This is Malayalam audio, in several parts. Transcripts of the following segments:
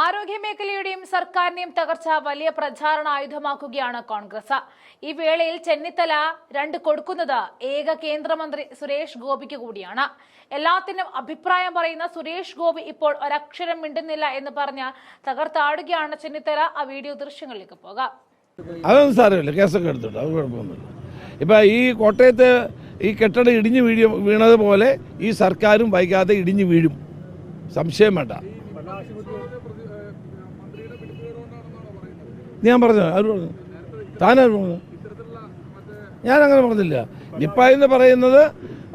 ആരോഗ്യമേഖലയുടെയും സർക്കാരിന്റെയും തകർച്ച വലിയ പ്രചാരണ ആയുധമാക്കുകയാണ് കോൺഗ്രസ്. ഈ വേളയിൽ ചെന്നിത്തല രണ്ട് കൊടുക്കുന്നത് ഏക കേന്ദ്രമന്ത്രി സുരേഷ് ഗോപിക്ക് കൂടിയാണ്. എല്ലാത്തിനും അഭിപ്രായം പറയുന്ന സുരേഷ് ഗോപി ഇപ്പോൾ ഒരക്ഷരം മിണ്ടുന്നില്ല എന്ന് പറഞ്ഞ് തകർത്താടുകയാണ് ചെന്നിത്തല. ആ വീഡിയോ ദൃശ്യങ്ങളിലേക്ക് പോകാം. അതൊന്നും സാരമില്ല. ഈ കോട്ടയത്ത് ഈ കെട്ടിടം ഇടിഞ്ഞു വീഴ വീണതുപോലെ ഈ സർക്കാരും വൈകാതെ ഇടിഞ്ഞു വീഴും. സംശയം വേണ്ട. ഞാൻ പറഞ്ഞു ആര് പറഞ്ഞു. താനാര് പറഞ്ഞു. ഞാൻ അങ്ങനെ പറഞ്ഞില്ല. നിപ്പ എന്ന് പറയുന്നത്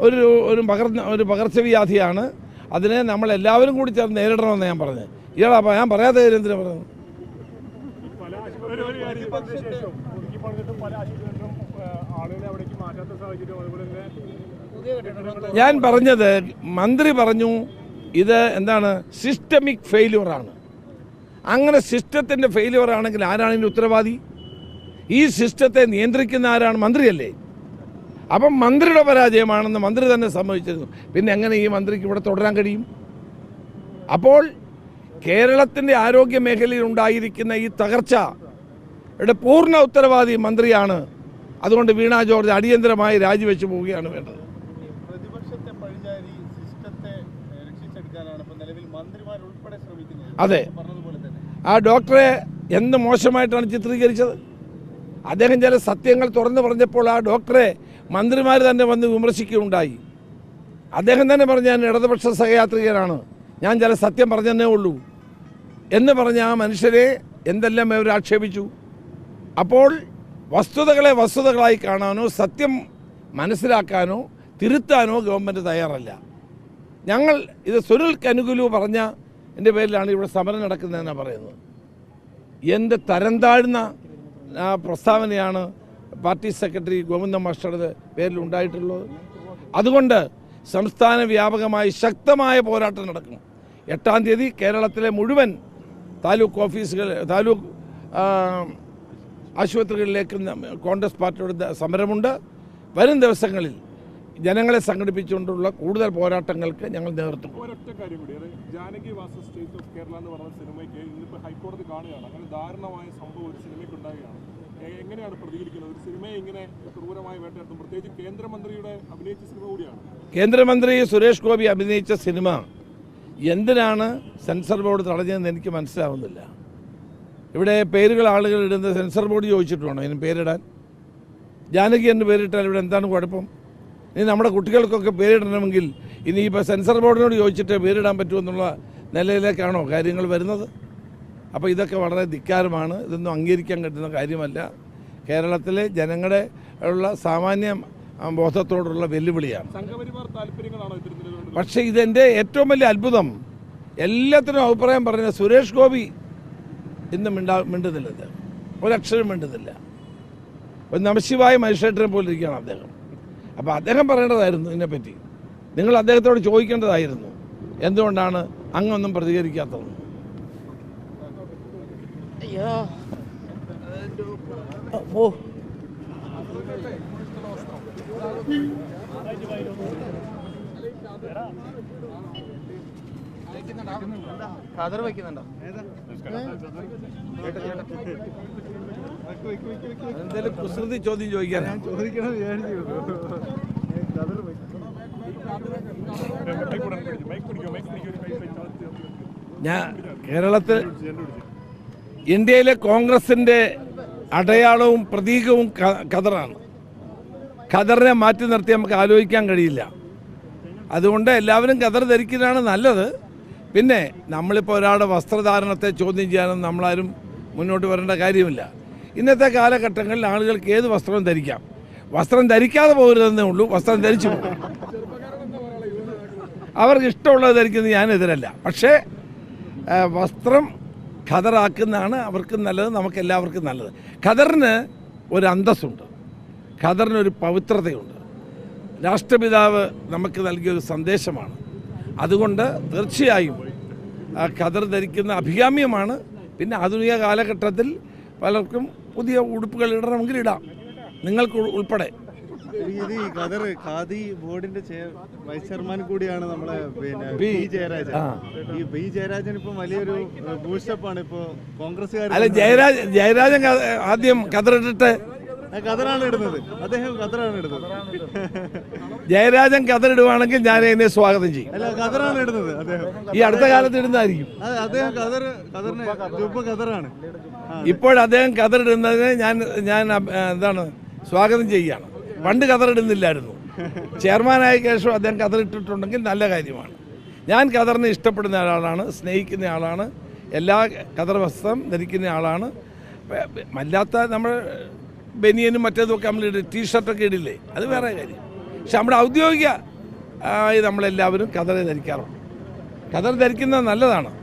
ഒരു ഒരു പകർ ഒരു പകർച്ചവ്യാധിയാണ്. അതിനെ നമ്മൾ എല്ലാവരും കൂടി ചേർന്ന് നേരിടണമെന്ന് ഞാൻ പറഞ്ഞു. ഇയാളാ ഞാൻ പറയാത്ത കാര്യം എന്തിനാ അതുപോലെ ഞാൻ പറഞ്ഞത് മന്ത്രി പറഞ്ഞു ഇത് എന്താണ് സിസ്റ്റമിക് ഫെയിലുവറാണ് അങ്ങനെ സിസ്റ്റത്തിന്റെ ഫെയിലിയർ ആണെങ്കിൽ ആരാണ് ഇതിന്റെ ഉത്തരവാദി? ഈ സിസ്റ്റത്തെ നിയന്ത്രിക്കുന്ന ആരാണ്? മന്ത്രിയല്ലേ? അപ്പം മന്ത്രിയുടെ പരാജയമാണെന്ന് മന്ത്രി തന്നെ സമ്മതിച്ചിരുന്നു. പിന്നെ എങ്ങനെ ഈ മന്ത്രിക്ക് ഇവിടെ തുടരാൻ കഴിയും? അപ്പോൾ കേരളത്തിന്റെ ആരോഗ്യ മേഖലയിൽ ഉണ്ടായിരിക്കുന്ന ഈ തകർച്ചയുടെ പൂർണ ഉത്തരവാദി മന്ത്രിയാണ്. അതുകൊണ്ട് വീണ ജോർജ് അടിയന്തരമായി രാജിവെച്ച് പോവുകയാണ് വേണ്ടത്. അതെ. ആ ഡോക്ടറെ എന്ത് മോശമായിട്ടാണ് ചിത്രീകരിച്ചത്? അദ്ദേഹം ചില സത്യങ്ങൾ തുറന്നു പറഞ്ഞപ്പോൾ ആ ഡോക്ടറെ മന്ത്രിമാർ തന്നെ വന്ന് വിമർശിക്കുകയുണ്ടായി. അദ്ദേഹം തന്നെ പറഞ്ഞ ഞാൻ ഇടതുപക്ഷ സഹയാത്രികനാണ്. ഞാൻ ചില സത്യം പറഞ്ഞതന്നേ ഉള്ളൂ. എന്ന് പറഞ്ഞ ആ മനുഷ്യരെ എന്തെല്ലാം അവർ ആക്ഷേപിച്ചു? അപ്പോൾ വസ്തുതകളെ വസ്തുതകളായി കാണാനോ സത്യം മനസ്സിലാക്കാനോ തിരുത്താനോ ഗവൺമെന്റ് തയ്യാറല്ല. ഞങ്ങൾ ഇത് സുനിൽ കനുകുലു പറഞ്ഞ എന്റെ പേരിലാണ് ഇവിടെ സമരം നടക്കുന്നതെന്നാണ് പറയുന്നത്. എന്റെ തരം താഴ്ന്ന ആ പ്രസ്താവനയാണ് പാർട്ടി സെക്രട്ടറി ഗോവിന്ദ മാസ്റ്ററുടെ പേരിൽ ഉണ്ടായിട്ടുള്ളത്. അതുകൊണ്ട് സംസ്ഥാന വ്യാപകമായി ശക്തമായ പോരാട്ടം നടക്കുന്നു എട്ടാം തീയതി കേരളത്തിലെ മുഴുവൻ താലൂക്ക് ഓഫീസുകൾ താലൂക്ക് ആശുപത്രികളിലേക്ക് കോൺഗ്രസ് പാർട്ടിയുടെ സമരമുണ്ട്. വരും ദിവസങ്ങളിൽ ജനങ്ങളെ സംഘടിപ്പിച്ചുകൊണ്ടുള്ള കൂടുതൽ പോരാട്ടങ്ങൾക്ക് ഞങ്ങൾ നേതൃത്വം. ഒരൊറ്റ കാര്യം കൂടി അത് ജാനകി വാസ സ്റ്റേറ്റ് ഓഫ് കേരള എന്ന് പറഞ്ഞ സിനിമയ്ക്ക് ഇന്നിപ്പോൾ ഹൈക്കോടതി കാണുകയാണ്. അങ്ങനെ ദാരുണമായ സംഭവം ഒരു സിനിമയ്ക്ക് ഉണ്ടാകുകയാണ് എങ്ങനെയാണ് പ്രതികരിക്കുന്നത്? ഒരു സിനിമയെ ഇങ്ങനെ ക്രൂരമായി പ്രത്യേകിച്ച് കേന്ദ്രമന്ത്രിയുടെ അഭിനയിച്ച സിനിമ കൂടിയാണ്. കേന്ദ്രമന്ത്രി സുരേഷ് ഗോപി അഭിനയിച്ച സിനിമ എന്തിനാണ് സെൻസർ ബോർഡ് തടഞ്ഞതെന്ന് എനിക്ക് മനസ്സിലാവുന്നില്ല. ഇവിടെ പേരുകൾ ആളുകൾ ഇടുന്നത് സെൻസർ ബോർഡ് ചോദിച്ചിട്ടുണ്ടോ? ഇതിന് പേരിടാൻ. ജാനകി എന്ന് പേരിട്ടാൽ ഇവിടെ എന്താണ് കുഴപ്പം? ഇനി നമ്മുടെ കുട്ടികൾക്കൊക്കെ പേരിടണമെങ്കിൽ ഇനി ഇപ്പോൾ സെൻസർ ബോർഡിനോട് ചോദിച്ചിട്ട് പേരിടാൻ പറ്റുമെന്നുള്ള നിലയിലേക്കാണോ കാര്യങ്ങൾ വരുന്നത്? അപ്പോൾ ഇതൊക്കെ വളരെ ധിക്കാരമാണ്. ഇതൊന്നും അംഗീകരിക്കാൻ കിട്ടുന്ന കാര്യമല്ല. കേരളത്തിലെ ജനങ്ങളുടെ ഉള്ള സാമാന്യ ബോധത്തോടുള്ള വെല്ലുവിളിയാണ്. പക്ഷേ ഇതെന്റെ ഏറ്റവും വലിയ അത്ഭുതം. എല്ലാത്തിനും അഭിപ്രായം പറഞ്ഞ സുരേഷ് ഗോപി ഇന്ന് മിണ്ടാ മിണ്ടുന്നില്ല അദ്ദേഹം ഒരക്ഷരം മിണ്ടുന്നില്ല. ഒരു നമശിവായ മജിസ്ട്രേറ്റിനെ പോലിരിക്കുകയാണ് അദ്ദേഹം. അപ്പോൾ അദ്ദേഹം പറയേണ്ടതായിരുന്നു ഇതിനെപ്പറ്റി. നിങ്ങൾ അദ്ദേഹത്തോട് ചോദിക്കേണ്ടതായിരുന്നു. എന്തുകൊണ്ടാണ് അങ്ങൊന്നും പ്രതികരിക്കാത്തത്? ഓ. ഖദർ വയ്ക്കുന്നുണ്ടോ? എന്തെങ്കിലും കുസൃതി ചോദ്യം ചോദിക്കണം കൈ ചാർജ് ഞാൻ കേരളത്തിൽ ഇന്ത്യയിലെ കോൺഗ്രസിന്റെ അടയാളവും പ്രതീകവും ഖദറാണ്. ഖദറിനെ മാറ്റി നിർത്തി നമുക്ക് ആലോചിക്കാൻ കഴിയില്ല. അതുകൊണ്ട് എല്ലാവരും ഖദർ ധരിക്കുന്നതാണ് നല്ലത്. പിന്നെ നമ്മളിപ്പോൾ ഒരാളുടെ വസ്ത്രധാരണത്തെ ചോദ്യം ചെയ്യാനൊന്നും നമ്മളാരും മുന്നോട്ട് വരേണ്ട കാര്യമില്ല. ഇന്നത്തെ കാലഘട്ടങ്ങളിൽ ആളുകൾക്ക് ഏത് വസ്ത്രവും ധരിക്കാം? വസ്ത്രം ധരിക്കാതെ പോകരുതെന്നേ ഉള്ളൂ വസ്ത്രം ധരിച്ചു അവർക്ക് ഇഷ്ടമുള്ളത് ധരിക്കുന്നത് ഞാൻ എതിരല്ല. പക്ഷേ വസ്ത്രം ഖദറാക്കുന്നതാണ് അവർക്ക് നല്ലത് നമുക്ക് എല്ലാവർക്കും നല്ലത്. ഖദറിന് ഒരു അന്തസ്സുണ്ട്. ഖദറിന് ഒരു പവിത്രതയുണ്ട്. രാഷ്ട്രപിതാവ് നമുക്ക് നൽകിയൊരു സന്ദേശമാണ്. അതുകൊണ്ട് തീർച്ചയായും ഖദർ ധരിക്കുന്ന അഭികാമ്യമാണ്. പിന്നെ ആധുനിക കാലഘട്ടത്തിൽ പലർക്കും പുതിയ ഉടുപ്പുകൾ ഇടണമെങ്കിൽ ഇടാം നിങ്ങൾക്ക് ഉൾ- ഉൾപ്പെടെ ഇത് ഈ ഖദർ ഖാദി ബോർഡിന്റെ വൈസ് ചെയർമാൻ കൂടിയാണ് നമ്മളെ പിന്നെ പി. ജയരാജൻ ആ. ഈ പി ജയരാജൻ ഇപ്പൊ വലിയൊരു ബൂസ്റ്റപ്പാണ് ആണ് ഇപ്പൊ കോൺഗ്രസ്സുകാർ അല്ല ജയരാജ് ജയരാജൻ ക- ആദ്യം കതറിട്ടിട്ട് ഖദറാണ് ഇടുന്നത്. അദ്ദേഹം കതറാണ് ഇടുന്നത്. ജയരാജൻ കതറിടുവാണെങ്കിൽ ഞാൻ എന്നെ സ്വാഗതം ചെയ്യും. അല്ല കതറാണ് ഇടുന്നത് അദ്ദേഹം. ഈ അടുത്ത കാലത്ത് ഇടുന്നതായിരിക്കും. അദ്ദേഹം ഖദർ കതറിന് ആ, ഇപ്പോൾ അദ്ദേഹം കതറിടുന്നതിനെ ഞാൻ ഞാൻ എന്താണ് സ്വാഗതം ചെയ്യുകയാണ്. പണ്ട് കതറിടുന്നില്ലായിരുന്നു ചെയർമാനായ ശേഷം അദ്ദേഹം കതറിട്ടിട്ടുണ്ടെങ്കിൽ നല്ല കാര്യമാണ്. ഞാൻ കതറിനെ ഇഷ്ടപ്പെടുന്ന ആളാണ് സ്നേഹിക്കുന്ന ആളാണ് എല്ലാ കതർ വസ്ത്രം ധരിക്കുന്ന ആളാണ്. അല്ലാത്ത നമ്മൾ ബനിയനും മറ്റേതും ഒക്കെ നമ്മൾ ടീഷർട്ടൊക്കെ ഇടില്ലേ? അത് വേറെ കാര്യം. പക്ഷെ നമ്മുടെ ഔദ്യോഗിക നമ്മളെല്ലാവരും കതറ് ധരിക്കാറുണ്ട്. കതർ ധരിക്കുന്നത് നല്ലതാണ്.